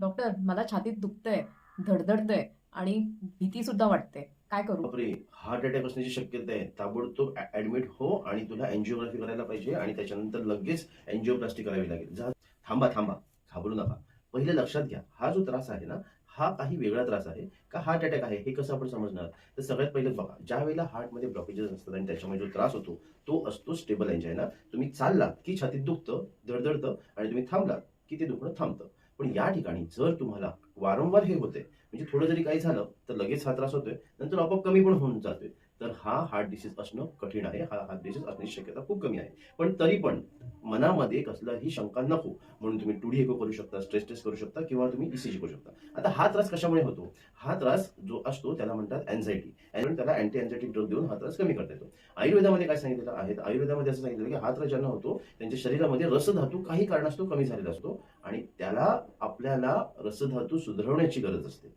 Doctor मला छातीत दुखतंय धडधडतंय आणि भीती सुद्धा वाटते. काय करू? बापरे हार्ट अटॅक असण्याची शक्यता आहे. ताबडतोब ऍडमिट हो आणि तुला अँजिओग्राफी करायला पाहिजे आणि त्याच्यानंतर लगेच अँजिओप्लास्टी करावी लागेल. जा थांबा थांबा. घाबरू नका. पहिले लक्षात घ्या. हा जो त्रास आहे ना हा काही वेगळा त्रास आहे का हार्ट अटॅक आहे हे कसं आपण समजणार? तर सगळ्यात पहिले बघा ज्या वेळेला हार्टमध्ये ब्लॉकेजेस असतात आणि त्याच्यामुळे जो त्रास होतो तो असतो स्टेबल एंजायना तुम्ही चाललात की छातीत दुखतं धडधडतं आणि तुम्ही थांबलात की ते दुखणं थांबतं. पण या ठिकाणी जर तुम्हाला वारंवार हे होते म्हणजे थोडं जरी काही झालं तर लगेच हा त्रास होतोय नंतर आपोआप कमी पण होऊन जातोय. तर हा हार्ट डिसीज असणं कठीण आहे. हा हार्ट डिसीज असण्याची शक्यता खूप कमी आहे. पण तरी पण मनामध्ये कसलाही शंका नको. म्हणून तुम्ही टूडी एको करू शकता स्ट्रेस टेस्ट करू शकता किंवा तुम्ही ईसीजी करू शकता. आता हा त्रास कशामुळे होतो? हा त्रास जो असतो त्याला म्हणतात अँझायटी आणि म्हणजे त्याला अँटी अँझायटी ड्रग देऊन हा त्रास कमी करता येतो. आयुर्वेदामध्ये काय सांगितलेलं आहे? आयुर्वेदामध्ये असं सांगितलं की हा त्रास ज्यांना होतो त्यांच्या शरीरामध्ये रसधातू काही कारणास्तव कमी झालेला असतो आणि त्याला आपल्याला रसधातू सुधारवण्याची गरज असते.